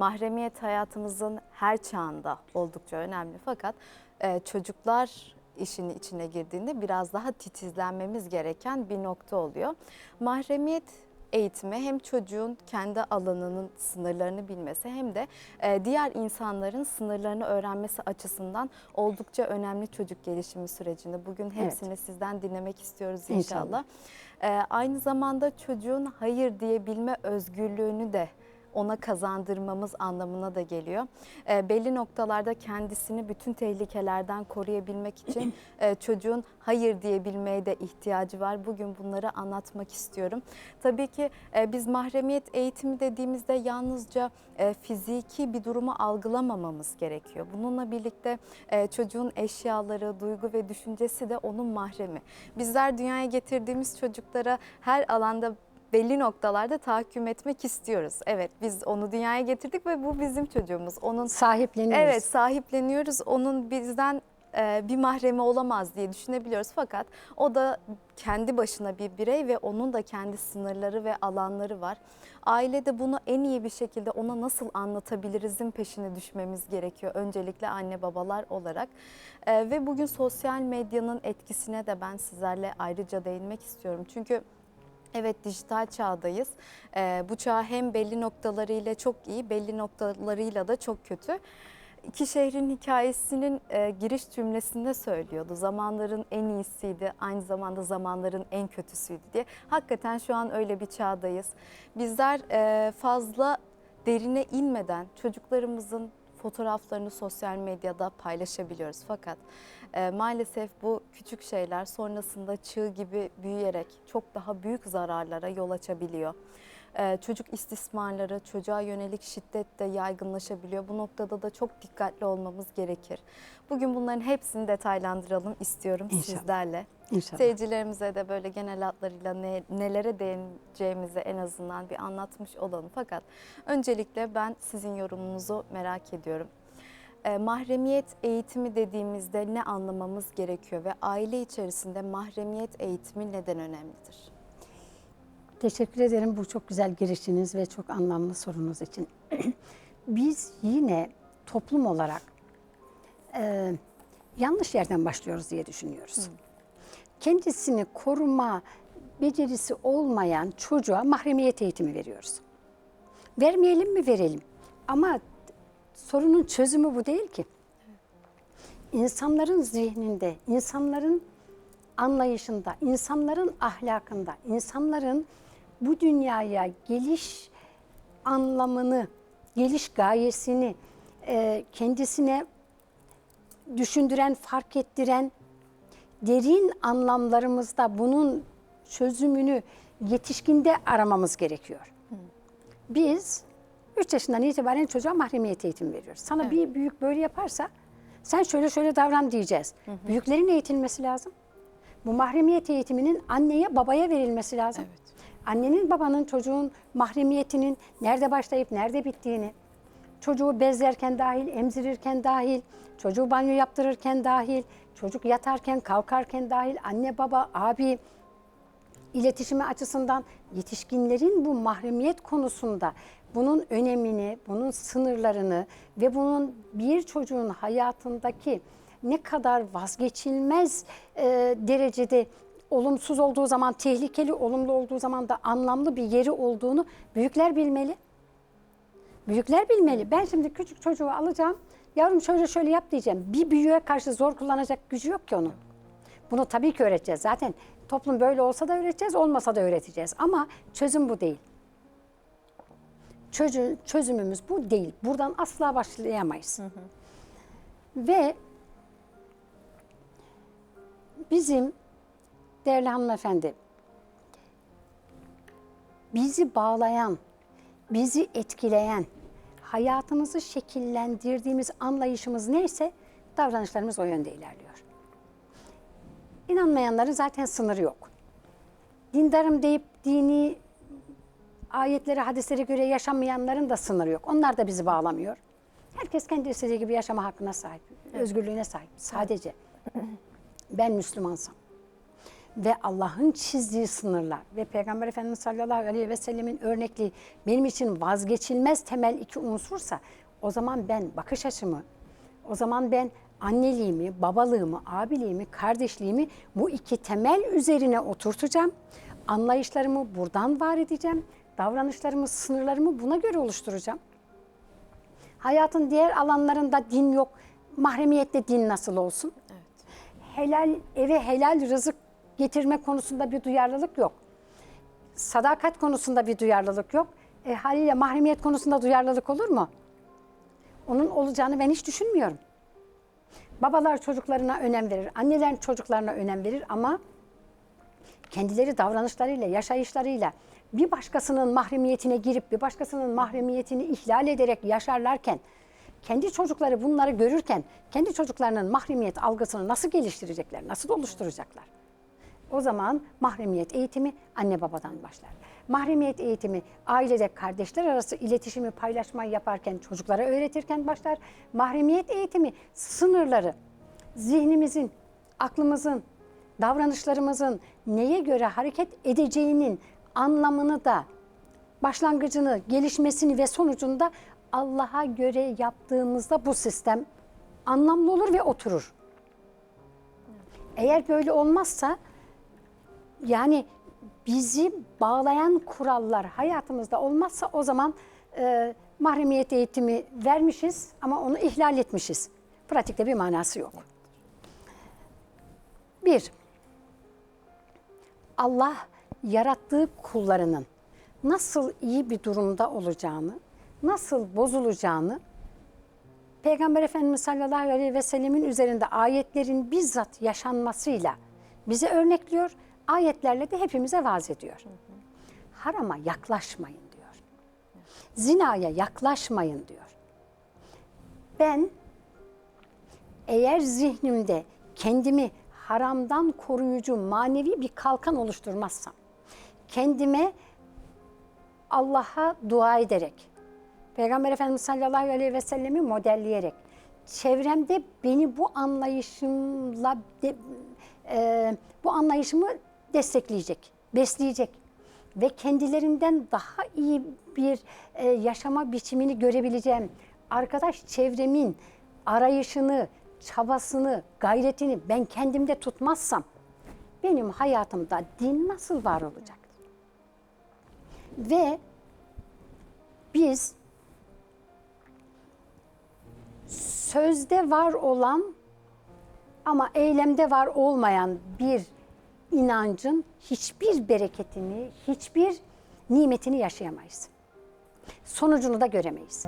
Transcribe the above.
Mahremiyet hayatımızın her çağında oldukça önemli fakat e, çocuklar işin içine girdiğinde biraz daha titizlenmemiz gereken bir nokta oluyor. Mahremiyet eğitimi hem çocuğun kendi alanının sınırlarını bilmesi hem de e, diğer insanların sınırlarını öğrenmesi açısından oldukça önemli çocuk gelişimi sürecinde. Bugün hepsini sizden dinlemek istiyoruz inşallah. İnşallah. E, aynı zamanda çocuğun hayır diyebilme özgürlüğünü de ona kazandırmamız anlamına da geliyor. E, belli noktalarda kendisini bütün tehlikelerden koruyabilmek için e, çocuğun hayır diyebilmeye de ihtiyacı var. Bugün bunları anlatmak istiyorum. Tabii ki e, biz mahremiyet eğitimi dediğimizde yalnızca e, fiziki bir durumu algılamamamız gerekiyor. Bununla birlikte e, çocuğun eşyaları, duygu ve düşüncesi de onun mahremi. Bizler dünyaya getirdiğimiz çocuklara her alanda belli noktalarda tahakküm etmek istiyoruz. Evet biz onu dünyaya getirdik ve bu bizim çocuğumuz. Onun Sahipleniyoruz. Evet sahipleniyoruz. Onun bizden e, bir mahremi olamaz diye düşünebiliyoruz. Fakat o da kendi başına bir birey ve onun da kendi sınırları ve alanları var. Ailede bunu en iyi bir şekilde ona nasıl anlatabilirizin peşine düşmemiz gerekiyor. Öncelikle anne babalar olarak. E, ve bugün sosyal medyanın etkisine de ben sizlerle ayrıca değinmek istiyorum. Çünkü Evet dijital çağdayız. Ee, bu çağ hem belli noktalarıyla çok iyi, belli noktalarıyla da çok kötü. İki şehrin hikayesinin e, giriş cümlesinde söylüyordu. Zamanların en iyisiydi, aynı zamanda zamanların en kötüsüydü diye. Hakikaten şu an öyle bir çağdayız. Bizler e, fazla derine inmeden çocuklarımızın fotoğraflarını sosyal medyada paylaşabiliyoruz. Fakat e, maalesef bu küçük şeyler sonrasında çığ gibi büyüyerek çok daha büyük zararlara yol açabiliyor. E, çocuk istismarları, çocuğa yönelik şiddet de yaygınlaşabiliyor. Bu noktada da çok dikkatli olmamız gerekir. Bugün bunların hepsini detaylandıralım istiyorum İnşallah. sizlerle. İnşallah. Seyircilerimize de böyle genel hatlarıyla ne, nelere değineceğimizi en azından bir anlatmış olalım. Fakat öncelikle ben sizin yorumunuzu merak ediyorum. E, mahremiyet eğitimi dediğimizde ne anlamamız gerekiyor ve aile içerisinde mahremiyet eğitimi neden önemlidir? Teşekkür ederim bu çok güzel girişiniz ve çok anlamlı sorunuz için. Biz yine toplum olarak e, yanlış yerden başlıyoruz diye düşünüyoruz. Kendisini koruma becerisi olmayan çocuğa mahremiyet eğitimi veriyoruz. Vermeyelim mi verelim. Ama sorunun çözümü bu değil ki. İnsanların zihninde, insanların anlayışında, insanların ahlakında, insanların bu dünyaya geliş anlamını, geliş gayesini e, kendisine düşündüren, fark ettiren derin anlamlarımızda bunun çözümünü yetişkinde aramamız gerekiyor. Biz 3 yaşından itibaren çocuğa mahremiyet eğitimi veriyoruz. Sana bir büyük böyle yaparsa sen şöyle şöyle davran diyeceğiz. Büyüklerin eğitilmesi lazım. Bu mahremiyet eğitiminin anneye babaya verilmesi lazım. Annenin babanın çocuğun mahremiyetinin nerede başlayıp nerede bittiğini, çocuğu bezlerken dahil, emzirirken dahil, çocuğu banyo yaptırırken dahil, çocuk yatarken, kalkarken dahil, anne baba, abi, iletişimi açısından yetişkinlerin bu mahremiyet konusunda bunun önemini, bunun sınırlarını ve bunun bir çocuğun hayatındaki ne kadar vazgeçilmez e, derecede olumsuz olduğu zaman tehlikeli, olumlu olduğu zaman da anlamlı bir yeri olduğunu büyükler bilmeli. Büyükler bilmeli. Ben şimdi küçük çocuğu alacağım. Yavrum şöyle şöyle yap diyeceğim. Bir büyüğe karşı zor kullanacak gücü yok ki onun. Bunu tabii ki öğreteceğiz. Zaten toplum böyle olsa da öğreteceğiz, olmasa da öğreteceğiz. Ama çözüm bu değil. Çözüm, çözümümüz bu değil. Buradan asla başlayamayız. Ve bizim değerli hanımefendi, bizi bağlayan, bizi etkileyen, hayatımızı şekillendirdiğimiz anlayışımız neyse davranışlarımız o yönde ilerliyor. İnanmayanların zaten sınırı yok. Dindarım deyip dini ayetlere, hadislere göre yaşamayanların da sınırı yok. Onlar da bizi bağlamıyor. Herkes kendi istediği gibi yaşama hakkına sahip, özgürlüğüne sahip. Sadece ben Müslümansam, ve Allah'ın çizdiği sınırlar ve Peygamber Efendimiz sallallahu aleyhi ve sellemin örnekliği benim için vazgeçilmez temel iki unsursa o zaman ben bakış açımı, o zaman ben anneliğimi, babalığımı, abiliğimi, kardeşliğimi bu iki temel üzerine oturtacağım. Anlayışlarımı buradan var edeceğim. Davranışlarımı, sınırlarımı buna göre oluşturacağım. Hayatın diğer alanlarında din yok. Mahremiyette din nasıl olsun? Helal eve helal rızık getirme konusunda bir duyarlılık yok. Sadakat konusunda bir duyarlılık yok. E, haliyle mahremiyet konusunda duyarlılık olur mu? Onun olacağını ben hiç düşünmüyorum. Babalar çocuklarına önem verir, anneler çocuklarına önem verir ama kendileri davranışlarıyla, yaşayışlarıyla bir başkasının mahremiyetine girip bir başkasının mahremiyetini ihlal ederek yaşarlarken kendi çocukları bunları görürken kendi çocuklarının mahremiyet algısını nasıl geliştirecekler, nasıl oluşturacaklar? O zaman mahremiyet eğitimi anne babadan başlar. Mahremiyet eğitimi ailede kardeşler arası iletişimi paylaşmayı yaparken çocuklara öğretirken başlar. Mahremiyet eğitimi sınırları zihnimizin, aklımızın, davranışlarımızın neye göre hareket edeceğinin anlamını da başlangıcını, gelişmesini ve sonucunda Allah'a göre yaptığımızda bu sistem anlamlı olur ve oturur. Eğer böyle olmazsa yani bizi bağlayan kurallar hayatımızda olmazsa o zaman e, mahremiyet eğitimi vermişiz ama onu ihlal etmişiz. Pratikte bir manası yok. Bir, Allah yarattığı kullarının nasıl iyi bir durumda olacağını, nasıl bozulacağını Peygamber Efendimiz sallallahu aleyhi ve sellemin üzerinde ayetlerin bizzat yaşanmasıyla bize örnekliyor. Ayetlerle de hepimize vaaz ediyor. Harama yaklaşmayın diyor. Zinaya yaklaşmayın diyor. Ben eğer zihnimde kendimi haramdan koruyucu manevi bir kalkan oluşturmazsam, kendime Allah'a dua ederek, Peygamber Efendimiz sallallahu aleyhi ve sellemi modelleyerek, çevremde beni bu anlayışımla de- e, bu anlayışımı destekleyecek, besleyecek ve kendilerinden daha iyi bir e, yaşama biçimini görebileceğim arkadaş çevremin arayışını, çabasını, gayretini ben kendimde tutmazsam benim hayatımda din nasıl var olacak? Ve biz sözde var olan ama eylemde var olmayan bir inancın hiçbir bereketini, hiçbir nimetini yaşayamayız. Sonucunu da göremeyiz.